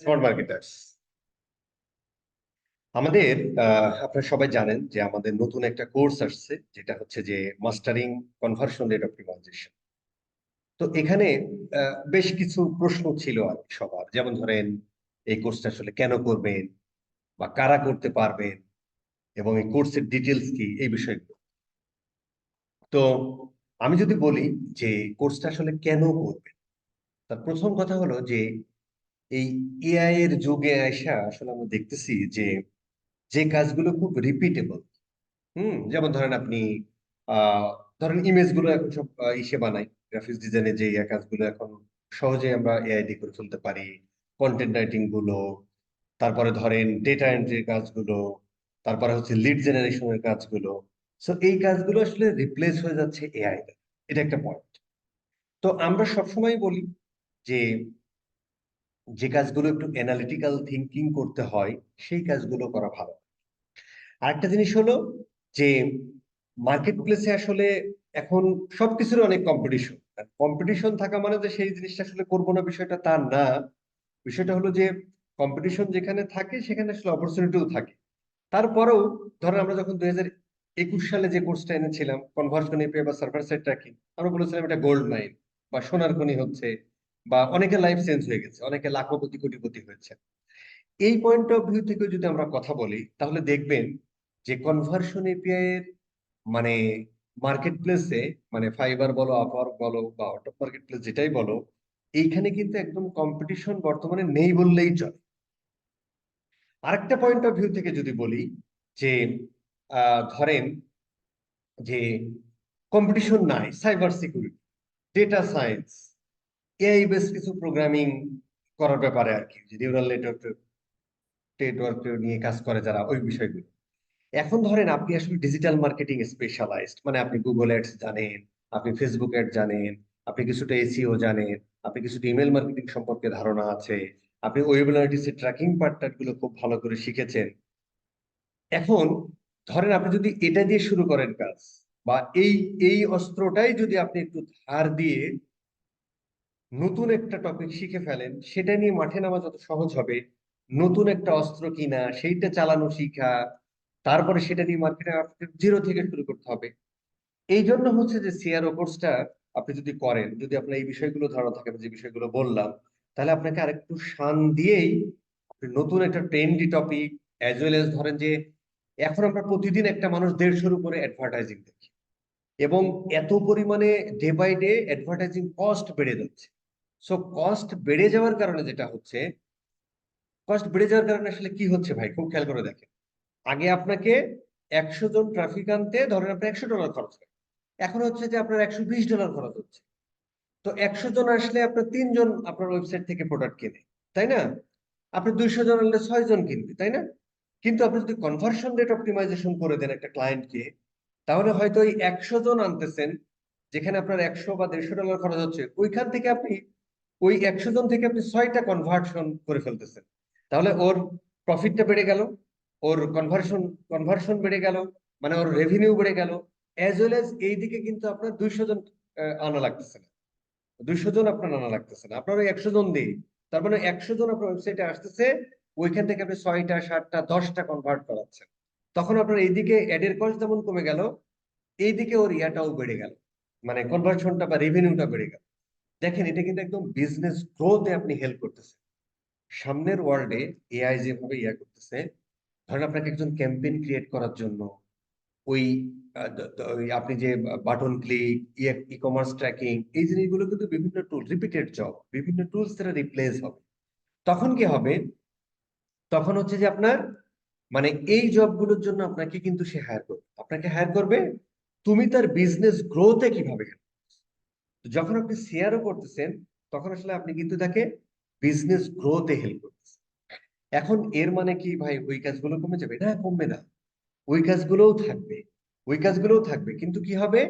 Smart marketers আমাদের আপনারা সবাই জানেন যে আমাদের নতুন একটা কোর্স আসছে, যেটা হচ্ছে যে মাস্টারিং কনভার্সন রেট অপটিমাইজেশন তো এখানে বেশ কিছু প্রশ্ন ছিল আর সবার। যেমন ধরেন, এই কোর্সটা আসলে কেন করবেন? বা কারা করতে পারবেন? এবং এই কোর্সের ডিটেলস কি? এই বিষয়গুলো। তো আমি যদি বলি যে কোর্সটা আসলে কেন করবেন? তার প্রথম কথা হলো যে এই এআই এর যুগে আইসা আসলে আমরা দেখতেছি যে যে কাজগুলো খুব রিপিটেবল হুম? যেমন ধরেন আপনি আহ ধরেন ইমেজগুলো এখন সব ইসে বানাই গ্রাফিক্স ডিজাইনে যে কাজগুলো এখন সহজে আমরা এআই দিয়ে করে ফেলতে পারি কন্টেন্ট রাইটিংগুলো, তারপরে ধরেন ডেটা এন্ট্রির কাজগুলো, তারপরে হচ্ছে লিড জেনারেশনের কাজগুলো সো এই কাজগুলো আসলে রিপ্লেস হয়ে যাচ্ছে এআই এটা একটা পয়েন্ট তো আমরা সবসময় বলি যে যে কাজগুলো একটু অ্যানালিটিক্যাল থিঙ্কিং করতে হয়, সেই কাজগুলো করা ভালো। আরেকটা জিনিস হলো যে মার্কেট প্লেসে আসলে এখন সবকিছুর অনেক কম্পিটিশন কম্পিটিশন থাকা মানে যে সেই জিনিসটা আসলে করব না বিষয়টা তা না। বিষয়টা হলো যে কম্পিটিশন যেখানে থাকে, সেখানে আসলে অপরচুনিটিও থাকে। তারপরেও ধরেন আমরা যখন দুই হাজার একুশ সালে যে কোর্সটা এনেছিলাম কনভার্সন এপিআই বা সার্ভার সাইড ট্র্যাকিং আমরা বলেছিলাম এটা গোল্ড মাইন বা সোনার খনি হচ্ছে। বা অনেকের লাইফ চেঞ্জ হয়ে গেছে, অনেকে লাখপতি, কোটিপতি হয়েছে। এই পয়েন্ট অফ ভিউ থেকে যদি আমরা কথা বলি, তাহলে দেখবেন যে কনভার্সন এপিআই এর মানে মার্কেট প্লেসে মানে ফাইবার বলো আপার বলো, বা অটো মার্কেট প্লেস যেটাই বলো, এইখানে কিন্তু একদম কম্পিটিশন বর্তমানে নেই বললেই চলে। আরেকটা পয়েন্ট অফ ভিউ থেকে যদি বলি যে ধরেন যে কম্পিটিশন নাই cyber security data science AI base কিছু প্রোগ্রামিং করার ব্যাপারে আর কি যে নিউরাল নেটওয়ার্ক নেটওয়ার্ক নিয়ে কাজ করে যারা, ওই বিষয়গুলো। এখন ধরেন আপনি আসলে ডিজিটাল মার্কেটিং স্পেশালাইজড মানে আপনি গুগল অ্যাডস জানেন, আপনি ফেসবুক অ্যাড জানেন, আপনি কিছুটা এসিও জানেন, আপনি কিছুটা ইমেল মার্কেটিং সম্পর্কে ধারণা আছে, আপনি ওয়েব অ্যানালিটিক্স এর ট্র্যাকিং পার্টনারগুলো খুব ভালো করে শিখেছেন। এখন ধরেন আপনি যদি এটা দিয়ে শুরু করেন কাজ, বা এই এই অস্ত্রটাই যদি আপনি একটু ধার দিয়ে নতুন একটা টপিক শিখে ফেলেন, সেটা নিয়ে মাঠে নামা যত সহজ হবে, নতুন একটা অস্ত্র কিনা, সেইটা চালানো শিখা, তারপরে সেটা নিয়ে মার্কেটে জিরো থেকে শুরু করতে হবে। এই জন্য হচ্ছে যে সিআরও কোর্সটা আপনি যদি করেন, যদি আপনার এই বিষয়গুলো ধারণা থাকে যে বিষয়গুলো বললাম, তাহলে আপনাকে আরেকটু শান দিয়েই নতুন একটা trendy topic as well as ধরেন যে এখন আমরা প্রতিদিন একটা মানুষ দেড়শোর উপরে অ্যাডভার্টাইজিং দেখি। এবং এত পরিমাণে day by day advertising cost বেড়ে যাচ্ছে। সো কস্ট বেড়ে যাওয়ার কারণে যেটা হচ্ছে কস্ট বেড়ে যাওয়ার কারণে আসলে কি হচ্ছে ভাই? খুব খেয়াল করে দেখেন। আগে আপনাকে একশো জন ট্রাফিক আনতে, ধরেন আপনার একশো ডলার খরচ হয়। এখন হচ্ছে যে আপনার একশো বিশ ডলার খরচ হচ্ছে। তো একশো জন আসলে আপনার তিনজন আপনার ওয়েবসাইট থেকে প্রোডাক্ট কেনে, তাই না? আপনি দুইশো জন আনলে ছয় জন কিনবে, তাই না? কিন্তু আপনি যদি কনভার্সন রেট অপটিমাইজেশন করে দেন একটা ক্লায়েন্টকে তাহলে হয়তো ওই একশো জন আনতেছেন, যেখানে আপনার একশো বা দেড়শো ডলার খরচ হচ্ছে। ওইখান থেকে আপনি ওই একশো জন থেকে আপনি ছয়টা কনভার্সন করে ফেলতেছেন। তাহলে ওর প্রফিটটা বেড়ে গেল, ওর কনভার্সন কনভার্সন বেড়ে গেল মানে ওর রেভিনিউ বেড়ে গেল অ্যাজ ওয়েল এজ এইদিকে কিন্তু আপনার দুইশো জন আনা লাগতেছে না। দুইশো জন আপনার আনা লাগতেছে না। আপনার ওই একশো জন দিই তার মানে একশো জন আপনার ওয়েবসাইটে আসতেছে, ওইখান থেকে আপনি ছয়টা, সাতটা, দশটা কনভার্ট করাচ্ছেন। তখন আপনার এইদিকে অ্যাডের কস্ট যেমন কমে গেল, এইদিকে ওর ইয়াটাও বেড়ে গেল। মানে কনভার্সনটা বা রেভিনিউটা বেড়ে গেল। দেখেন, এটা কিন্তু একদম বিজনেস গ্রোথে আপনি হেল্প করতেছেন সামনের ওয়ার্ল্ডে এআই যেভাবে ইয়া করতেছে, ধরেন আপনাকে একজন ক্যাম্পেইন ক্রিয়েট করার জন্য ওই আপনি যে button click e commerce tracking এই জিনিসগুলো কিন্তু বিভিন্ন টুল রিপিটেড জব বিভিন্ন টুলস দ্বারা রিপ্লেস হবে। তখন কি হবে? তখন হচ্ছে যে আপনার মানে এই জবগুলোর জন্য আপনাকে কিন্তু সে হায়ার করবে। আপনাকে হায়ার করবে, তুমি তার বিজনেস গ্রোথে কীভাবে যখন আপনি শেয়ারও করতেছেন, তখন আসলে আপনি কিন্তু তাকে বিজনেস গ্রোথে হেল্প করতেছেন। এখন এর মানে কি ভাই? ওই কাজগুলো কমে যাবে? না, কমবে না। ওই কাজগুলোও থাকবে। ওই কাজগুলোও থাকবে। কিন্তু কি হবে?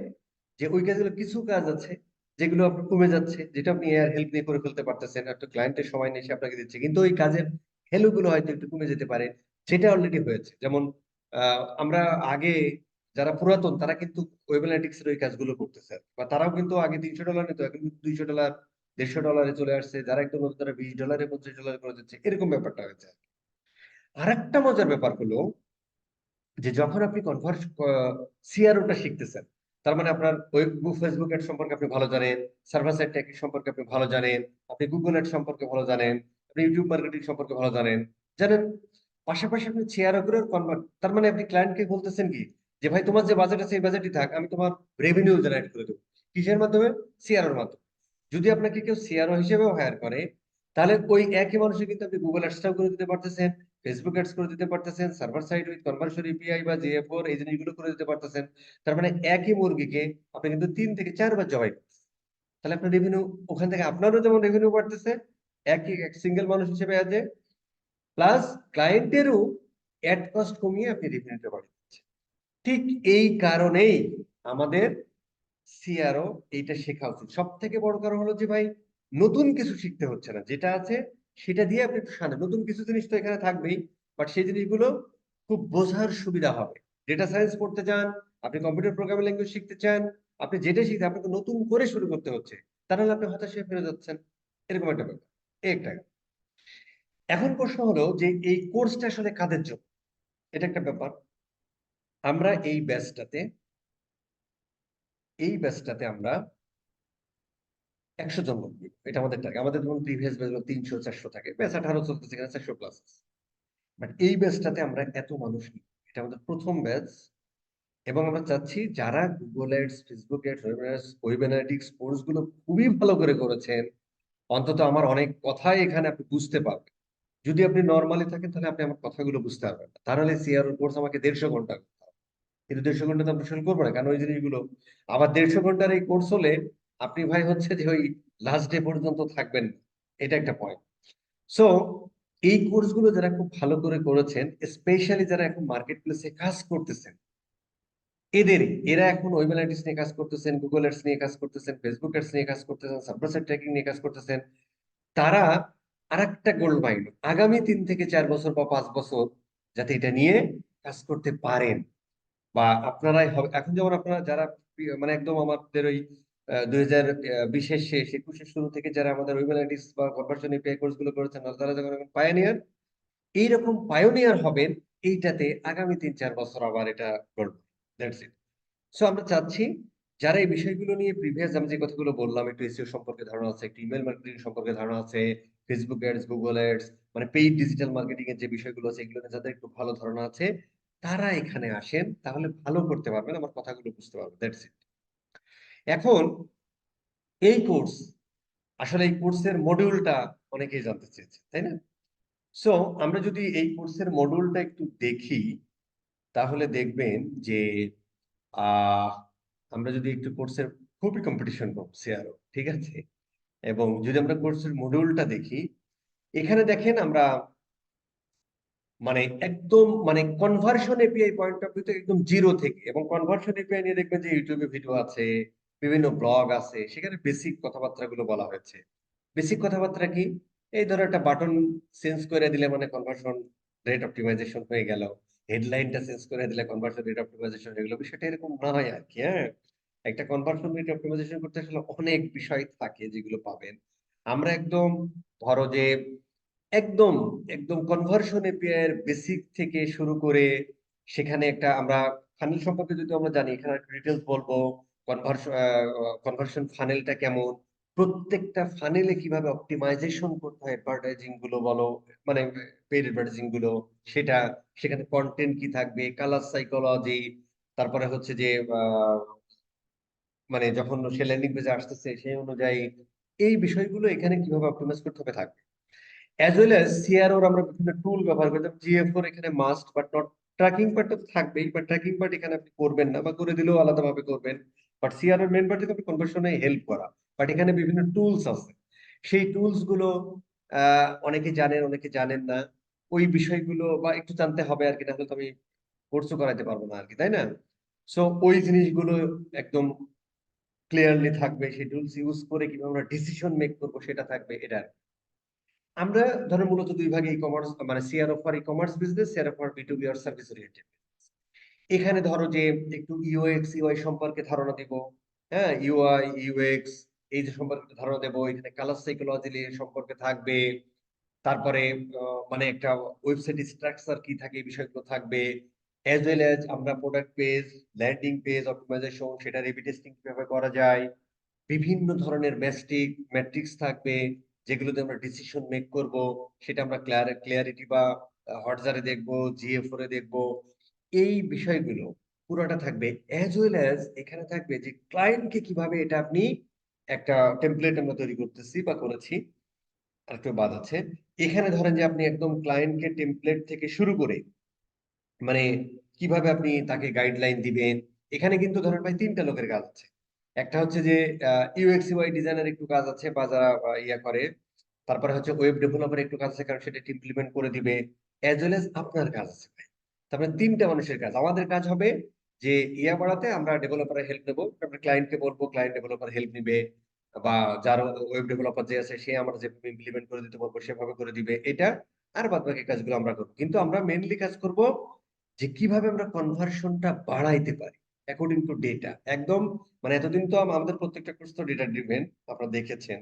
যে ওই কাজগুলো কিছু কাজ আছে, যেগুলো আপনার কমে যাচ্ছে, যেটা আপনি এয়ার হেল্প নিয়ে করে ফেলতে পারতেছেন একটা ক্লায়েন্টের সময় নিয়ে এসে আপনাকে দিচ্ছে। কিন্তু ওই কাজের ভ্যালু গুলো হয়তো একটু কমে যেতে পারে। সেটা অলরেডি হয়েছে। যেমন আমরা আগে যারা পুরাতন, তারা কিন্তু ওয়েব অ্যানালিটিক্স ওই কাজগুলো করতেছে। বা তারাও কিন্তু আগে তিনশো ডলার নিত, এখন কিন্তু দুইশো ডলার দেড়শো ডলারে চলে আসছে। যারা একটু নতুন, তারা বিশ ডলারে পঁচিশ ডলারে করে দিচ্ছে এরকম ব্যাপারটা হয়েছে। আর একটা মজার ব্যাপার হলো যে যখন আপনি কনভার্স সিআরওটা শিখতেছেন, তার মানে আপনার ওয়েব ফেসবুক অ্যাড সম্পর্কে আপনি ভালো জানেন সার্ভার ট্র্যাকিং সম্পর্কে আপনি ভালো জানেন, আপনি গুগল অ্যাড সম্পর্কে ভালো জানেন, আপনি ইউটিউব মার্কেটিং সম্পর্কে ভালো জানেন। জানেন, পাশাপাশি আপনি সিআরও করে কনভার্ট তার মানে আপনি ক্লায়েন্টকে বলতেছেন কি যে ভাই তোমার যে বাজেট আছে এই বাজেটই থাক, আমি তোমার রেভিনিউ জেনারেট করে দেবো। কিসের মাধ্যমে? সিআরওর মাধ্যমে। যদি আপনাকে কেউ সিআরও হিসেবেও হায়ার করে, তাহলে ওই একই মানুষের কিন্তু আপনি গুগল অ্যাডসটাও করে দিতে পারতেছেন ফেসবুক অ্যাডস করে দিতে পারতেছেন server side with conversion API বা জিএফওর এই জিনিসগুলো করে দিতে পারতেছেন। তার মানে একই মুরগিকে আপনি কিন্তু তিন থেকে চারবার জবাই তাহলে আপনার রেভিনিউ ওখান থেকে আপনারও যেমন রেভিনিউ বাড়তেছে, একই এক সিঙ্গেল মানুষ হিসেবে আছে প্লাস ক্লায়েন্টেরও অ্যাড কস্ট কমিয়ে আপনি রেভিনিউটা দিচ্ছেন ঠিক এই কারণেই আমাদের সিআরও এইটা শেখা উচিত। সব থেকে বড় কারণ হলো যে ভাই, নতুন কিছু শিখতে হচ্ছে না। যেটা আছে সেটা দিয়ে আপনি একটু শান্ত নতুন কিছু জিনিস তো এখানে থাকবেই বাট সেই জিনিসগুলো খুব বোঝার সুবিধা হবে। ডেটা সায়েন্স পড়তে চান, আপনি কম্পিউটার প্রোগ্রামিং ল্যাঙ্গুয়েজ শিখতে চান, আপনি যেটা শিখতে, আপনাকে নতুন করে শুরু করতে হচ্ছে তাহলে আপনি হতাশায় ফিরে যাচ্ছেন। এরকম একটা ব্যাপার। একটা এখন প্রশ্ন হলো যে এই কোর্সটা আসলে কাদের জন্য? এটা একটা ব্যাপার। আমরা এই ব্যাচটাতে এই ব্যাচটাতে আমরা একশো জন লোক। এটা আমাদের আমাদের যেমন প্রিভিয়াস তিনশো, চারশো থাকে আঠারো চারশো বাট এই ব্যাচটাতে আমরা এত মানুষ এটা আমাদের প্রথম ব্যাচ এবং আমরা চাচ্ছি যারা Google ads Facebook ads web analytics কোর্সগুলো খুবই ভালো করে করেছেন, অন্তত আমার অনেক কথাই এখানে আপনি বুঝতে পারবেন। যদি আপনি নর্মালি থাকেন, তাহলে আপনি আমার কথাগুলো বুঝতে পারবেন তাহলে সিআর কোর্স আমাকে দেড়শো ঘণ্টা কিন্তু দেড়শো ঘণ্টা তো আমরা শুরু করব না। কারণ ওই জিনিসগুলো? আবার দেড়শো ঘণ্টার এই কোর্স হলে আপনি ভাই হচ্ছে যে ওই লাস্ট ডে পর্যন্ত থাকবেন, এটা একটা পয়েন্ট সো এই কোর্সগুলো যারা খুব ভালো করে করেছেন স্পেশালি যারা এখন মার্কেট প্লেসে কাজ করতেছেন এদের এরা এখন ওয়েব অ্যানালিটিক্স নিয়ে কাজ করতেছেন গুগল অ্যাডস নিয়ে কাজ করতেছেন ফেসবুক অ্যাডস নিয়ে কাজ করতেছেন সার্ভার সাইড ট্র্যাকিং নিয়ে কাজ করতেছেন, তারা আরেকটা গোল্ড মাইন আগামী তিন থেকে চার বছর বা পাঁচ বছর যাতে এটা নিয়ে কাজ করতে পারেন। বা আপনারাই হবে, এখন যেমন আপনারা যারা মানে একদম আমাদের ওই দুই হাজার বিশের শেষ, একুশের শুরু থেকে যারা আমাদের ওয়েব অ্যানালিটিক্স বা কনভার্সন এপিআই কোর্সগুলো করেছেন তারা যখন এখন পায়োনিয়ার এইরকম পায়োনিয়ার হবেন, এইটাতে আগামী তিন চার বছর আবার এটা করবে দ্যাটস ইট সো আমরা চাচ্ছি যারা এই বিষয়গুলো নিয়ে প্রিভিয়াস আমি যে কথাগুলো বললাম, একটু এসইও সম্পর্কে ধারণা আছে, একটু ইমেল মার্কেটিং সম্পর্কে ধারণা আছে ফেসবুক অ্যাডস গুগল অ্যাডস মানে পেইড ডিজিটাল মার্কেটিং এর যে বিষয়গুলো আছে, এগুলো নিয়ে যাদের একটু ভালো ধারণা আছে তারা এখানে আসেন, তাহলে ভালো করতে পারবেন, আমার কথাগুলো বুঝতে পারবেন দ্যাটস ইট এখন এই কোর্স আসলে এই কোর্সের মডিউলটা অনেকেই জানতে চেয়েছে, তাই না? সো আমরা যদি এই কোর্সের মডিউলটা একটু দেখি, তাহলে দেখবেন যে আমরা যদি একটু কোর্সের খুবই কম্পিটিশন কম সিআরও ঠিক আছে? এবং যদি আমরা কোর্সের মডিউলটা দেখি, এখানে দেখেন আমরা মানে একদম মানে conversion API point of view একদম জিরো থেকে। এবং কনভার্সন এপিআই নিয়ে দেখবেন যে ইউটিউবে ভিডিও আছে, বিভিন্ন ব্লগ আছে, সেখানে বেসিক কথাবার্তাগুলো বলা হয়েছে। বেসিক কথাবার্তা কি? এই ধরো একটা বাটন চেঞ্জ করে দিলে মানে কনভার্সন রেট অপটিমাইজেশন হয়ে গেল। হেডলাইনটা চেঞ্জ করে দিলে কনভার্সন রেট অপটিমাইজেশন হয়ে গেল। বিষয়টা এরকম নয় আর কি হ্যাঁ? একটা কনভার্সন রেট অপটিমাইজেশন করতে আসলে অনেক বিষয় থাকে যেগুলো পাবেন। আমরা একদম ধরো যে একদম একদম কনভার্সন এপিআই বেসিক থেকে শুরু করে সেখানে একটা আমরা ফানেল সম্পর্কে যদি আমরা জানি, এখানে ডিটেলস বলব কনভার্সন কনভার্সন ফানেলটা কেমন, প্রত্যেকটা ফানেলে কীভাবে অপটিমাইজেশন করতে হয় অ্যাডভার্টাইজিংগুলো বলো মানে পেড অ্যাডভার্টাইজিংগুলো, সেটা, সেখানে কন্টেন্ট কি থাকবে কালার সাইকোলজি তারপরে হচ্ছে যে মানে যখন সে ল্যান্ডিং পেজে আসতেছে, সেই অনুযায়ী এই বিষয়গুলো এখানে কীভাবে অপটিমাইজ করতে হবে থাকবে। অ্যাজ ওয়েল অ্যাজ সিআরওর আমরা বিভিন্ন টুল ব্যবহার এখানে মাস্ট বাট নট ট্র্যাকিং পার্টটা থাকবেই বাট ট্র্যাকিং পার্ট এখানে আপনি করবেন না, বা করে দিলেও আলাদাভাবে করবেন। বাট সিআরওর মেন পার্ট কনভার্সনে হেল্প করা। বাট এখানে বিভিন্ন টুলস আছে। সেই টুলসগুলো অনেকে জানেন অনেকে জানেন না। ওই বিষয়গুলো বা একটু জানতে হবে আর কি, না হলে তো আমি কোর্সও করাইতে পারব না আর কি, তাই না? সো ওই জিনিসগুলো একদম ক্লিয়ারলি থাকবে। সেই টুলস ইউজ করে কীভাবে আমরা ডিসিশন মেক করব, সেটা থাকবে, এটা। আমরা ধরো মূলত দুই ভাগে ই কমার্স মানে CR offer e commerce business CR offer বিটুবি আর সার্ভিস ওরিয়েন্টেড এখানে ধরো যে একটু ইউএক্স ইউআই সম্পর্কে ধারণা দিব হ্যাঁ? ইউআই ইউএক্স এই যে সম্পর্কে ধারণা দেবো, এখানে কালার সাইকোলজি সম্পর্কে থাকবে, তারপরে মানে একটা ওয়েবসাইট স্ট্রাকচার কি থাকে, এই বিষয়গুলো থাকবে অ্যাজ ওয়েল অ্যাজ আমরা product page landing page optimisation সেটা রেবি টেস্টিং কীভাবে করা যায়, বিভিন্ন ধরনের ম্যাস্টিক ম্যাট্রিক্স থাকবে যেগুলোতে আমরা ডিসিশন মেক করব, সেটা আমরা ক্লিয়ার ক্লিয়ারিটি বা হটজারে দেখব জিএফ এ দেখব, এই বিষয়গুলো পুরোটা থাকবে অ্যাজ ওয়েল অ্যাজ এখানে থাকবে যে ক্লায়েন্টকে কীভাবে এটা আপনি একটা টেমপ্লেট আমরা তৈরি করতেছি বা করেছি আরেকটু বাদ আছে। এখানে ধরেন যে আপনি একদম ক্লায়েন্টকে টেমপ্লেট থেকে শুরু করে মানে কীভাবে আপনি তাকে গাইডলাইন দিবেন, এখানে কিন্তু ধরেন ভাই তিনটা লোকের কাজ আছে। একটা হচ্ছে যে ইউএক্স ইউআই ডিজাইনার একটু কাজ আছে বা যারা ইয়া করে, তারপরে হচ্ছে ওয়েব ডেভেলপার একটু কাজ আছে, কারণ সেটা ইমপ্লিমেন্ট করে দিবে। অ্যাজ ওয়েল এজ আপনার কাজ আছে ভাই। তারপরে তিনটা মানুষের কাজ। আমাদের কাজ হবে যে, ইয়া বাড়াতে আমরা ডেভেলপারের হেল্প নেব। তারপরে ক্লায়েন্টকে বলব ক্লায়েন্ট ডেভেলপার হেল্প নিবে। বা যার ওয়েব ডেভেলপার যে আছে, সে আমরা যেভাবে ইমপ্লিমেন্ট করে দিতে পারব, সেভাবে করে দিবে। এটা আর বাদ বাকি কাজগুলো আমরা করব। কিন্তু আমরা মেনলি কাজ করব যে, কীভাবে আমরা কনভার্সনটা বাড়াইতে পারি। অ্যাকর্ডিং টু ডেটা একদম মানে এতদিন তো আমাদের প্রত্যেকটা কোর্স তো ডেটা ড্রিভেন আপনারা দেখেছেন।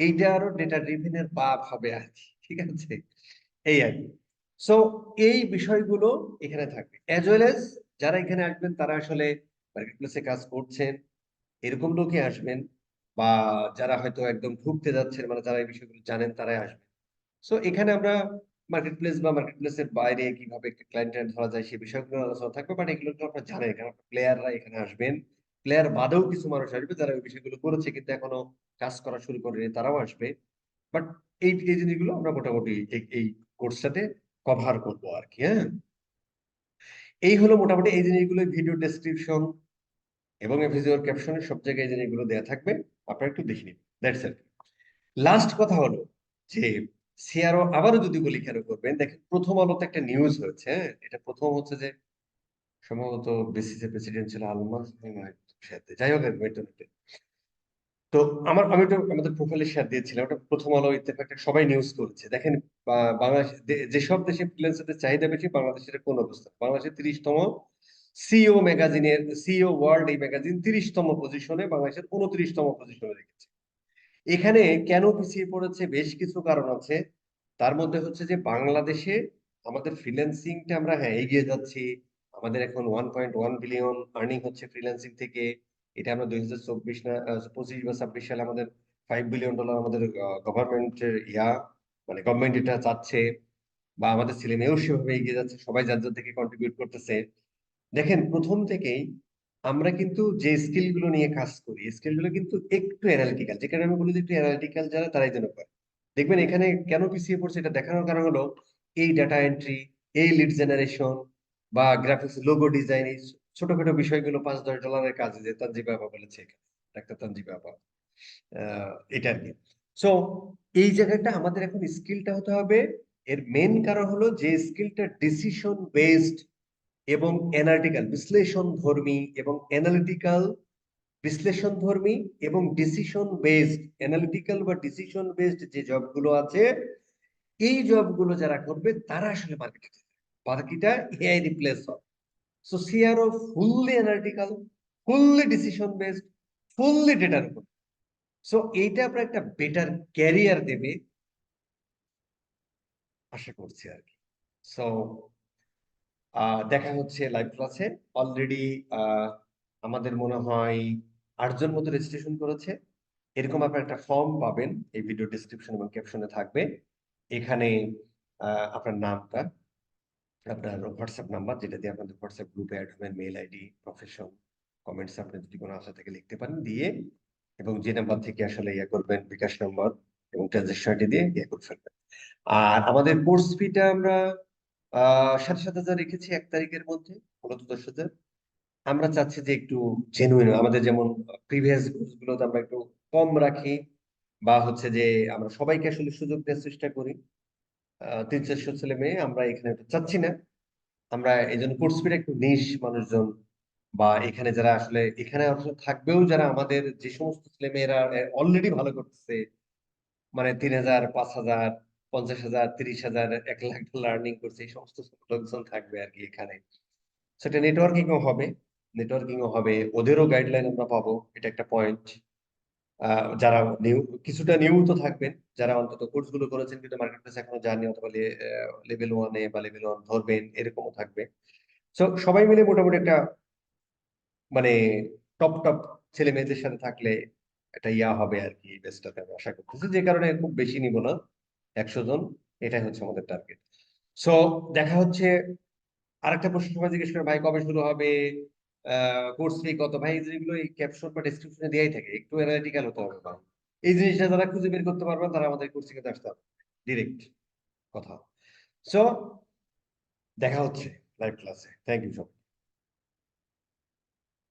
এইটা আরও ডেটা ড্রিভেনের বাপ হবে আর ঠিক আছে? এই আর কি। সো এই বিষয়গুলো এখানে থাকবে। অ্যাজ ওয়েল এজ যারা এখানে আসবেন, তারা আসলে মার্কেট প্লেসে কাজ করছেন, এরকম লোকই আসবেন, বা যারা হয়তো একদম ঢুকতে যাচ্ছেন মানে যারা এই বিষয়গুলো জানেন, তারাই আসবেন। সো এখানে আমরা মার্কেট প্লেস বা মার্কেট প্লেসের বাইরে কীভাবে একটা ক্লায়েন্টের ধরা যায় সেই বিষয়গুলো আলোচনা থাকবে বাট এগুলো তো আপনারা জানেন, কারণ প্লেয়াররা এখানে আসবেন। প্লেয়ার বাদেও কিছু মানুষ আসবে যারা ওই বিষয়গুলো করেছে, কিন্তু এখনও কাজ করা শুরু করেনি, তারাও আসবে। বাট এই এই জিনিসগুলো আমরা মোটামুটি এই কোর্সটাতে কভার করব আর কি হ্যাঁ? এই হলো মোটামুটি এই জিনিসগুলো ভিডিও ডেসক্রিপশন এবং ভিডিওর ক্যাপশনে সব জায়গায় এই জিনিসগুলো দেওয়া থাকবে। আপনারা একটু দেখে নিন দ্যাটস ইট লাস্ট কথা হলো যে সিআরও আবারও যদি বলি কেন করবেন। দেখেন, প্রথম আলোতে একটা নিউজ হয়েছে হ্যাঁ? এটা প্রথম হচ্ছে যে সম্ভবত বিসিসি প্রেসিডেন্ট ছিল আলমাস যাই হোক তো আমার, আমি তো আমাদের প্রোফাইলে শেয়ার দিয়েছিলাম, ওটা প্রথম আলো ইত্তেফাকটা সবাই নিউজ করেছে। দেখেন বাংলাদেশ যেসব দেশে ফ্রিল্যান্সারদের চাহিদা বেশি, বাংলাদেশের কোন অবস্থা? বাংলাদেশের তিরিশতম সিও ম্যাগাজিনের সিও ওয়ার্ল্ড এই ম্যাগাজিন তিরিশতম পজিশনে বাংলাদেশের উনত্রিশতম পজিশনে রেখেছে। এখানে কেন পিছিয়ে পড়েছে? বেশ কিছু কারণ আছে। তার মধ্যে হচ্ছে যে, বাংলাদেশে আমাদের ফ্রিল্যান্সিংটা আমরা হ্যাঁ এগিয়ে যাচ্ছি। আমাদের এখন one point one billion earning হচ্ছে ফ্রিল্যান্সিং থেকে। এটা আমরা দুই হাজার চব্বিশ না পঁচিশ বা ছাব্বিশ সালে আমাদের ফাইভ বিলিয়ন ডলার আমাদের গভর্নমেন্টের ইয়া মানে গভর্নমেন্ট এটা চাচ্ছে বা আমাদের ছেলে মেয়েও সেভাবে এগিয়ে যাচ্ছে। সবাই যার যার থেকে কন্ট্রিবিউট করতেছে। দেখেন, প্রথম থেকেই আমরা কিন্তু যে স্কিলগুলো নিয়ে কাজ করি স্কিলগুলো কিন্তু একটু অ্যানালিটিক্যাল যে কারণে আমি বলি যে একটু অ্যানালিটিক্যাল যারা, তারাই যেন করে দেখবেন এখানে কেন পিছিয়ে পড়ছে এটা দেখানোর কারণ হলো, এই ডাটা এন্ট্রি এই লিড জেনারেশন বা গ্রাফিক্স লোগো ডিজাইন এই ছোটখাটো বিষয়গুলো পাঁচ, দশ ডলারের কাজে যে তানজিব বাবা বলেছে ডাক্তার তানজিব বাবা। এটা আর কি। সো এই জায়গাটা আমাদের এখন স্কিলটা হতে হবে। এর মেন কারণ হলো যে স্কিলটা ডিসিশন বেসড এবং অ্যানালিটিক্যাল বিশ্লেষণ ধর্মী এবং অ্যানালিটিক্যাল বিশ্লেষণ ধর্মী এবং ডিসিশন বেসড অ্যানালিটিক্যাল বা ডিসিশন বেসড যে জবগুলো আছে, এই জবগুলো যারা করবে, তারা আসলে মার্কেটে বাকিটা এআই রিপ্লেস হবে। So CRO fully analytical fully decision based fully ডেটার উপর সো এইটা আপনার একটা বেটার ক্যারিয়ার দেবে, আশা করছি আর কি। সো দেখা হচ্ছে লাইভ ক্লাসে অলরেডি আমাদের মনে হয় আটজন মতো রেজিস্ট্রেশন করেছে। এরকম আপনার একটা ফর্ম পাবেন, এই ভিডিও ডিসক্রিপশন এবং ক্যাপশনে থাকবে। এখানে আপনার নামটা, আপনার হোয়াটসঅ্যাপ নাম্বার যেটা দিয়ে আপনাদের হোয়াটসঅ্যাপ গ্রুপে অ্যাড হবেন মেল আইডি প্রফেশন কমেন্টস আপনি যদি কোনো আশা থেকে লিখতে পারেন দিয়ে এবং যে নাম্বার থেকে আসলে ইয়ে করবেন, বিকাশ নাম্বার এবং ট্রানজেকশন আইডি দিয়ে ইয়ে করে ফেলবেন। আর আমাদের কোর্স ফিটা আমরা আহ সাথে সাথে যা রেখেছি এক তারিখের মধ্যে মূলত দশ হাজার আমরা চাচ্ছি যে একটু জেনুইন আমাদের যেমন প্রিভিয়াস গুলোতে আমরা একটু কম রাখি বা হচ্ছে যে আমরা সবাইকে আসলে সুযোগ দেওয়ার চেষ্টা করি। তিন চারশো ছেলে মেয়ে, আমরা এখানে চাচ্ছি না। আমরা এই জন্য কোর্স ফিটা একটু নিশ মানুষজন বা এখানে যারা আসলে, এখানে আসলে থাকবেও যারা আমাদের যে সমস্ত ছেলে মেয়েরা অলরেডি ভালো করতেছে মানে তিন হাজার, পাঁচ হাজার পঞ্চাশ হাজার, তিরিশ হাজার, এক লাখ ডলার আর্নিং করছে, এই সমস্ত লোকজন থাকবে আর কি এখানে। সেটা নেটওয়ার্কিংও হবে নেটওয়ার্কিংও হবে, ওদেরও গাইডলাইন আমরা পাবো, এটা একটা পয়েন্ট যারা নিউ কিছুটা নিয়মিত থাকবেন, যারা অন্তত কোর্সগুলো করেছেন, কিন্তু মার্কেট প্লেস এখনও যাননি, অথবা লেভেল ওয়ানে বা লেভেল ওয়ান ধরবেন, এরকমও থাকবে। তো সবাই মিলে মোটামুটি একটা মানে টপ টপ ছেলে মেয়েদের সাথে থাকলে একটা ইয়া হবে আর কি বেস্টটাতে আমি আশা করতেছি। যে কারণে খুব বেশি নিব না। একশো জন, এটাই হচ্ছে আমাদের টার্গেট সো দেখা হচ্ছে, আরেকটা প্রশ্ন সবাই জিজ্ঞেস করে, ভাই, কবে শুরু হবে? কোর্স ফি কত? ভাই জিনিসগুলো এই ক্যাপশন বা ডেসক্রিপশনে দেওয়াই থাকে, একটু অ্যানালিটিক্যাল হতে হবে ভাই এই জিনিসটা যারা খুঁজে বের করতে পারবেন তারা আমাদের কোর্সে কিন্তু আসতে হবে ডিরেক্ট কথা। সো দেখা হচ্ছে লাইভ ক্লাসে থ্যাংক ইউ সবাই।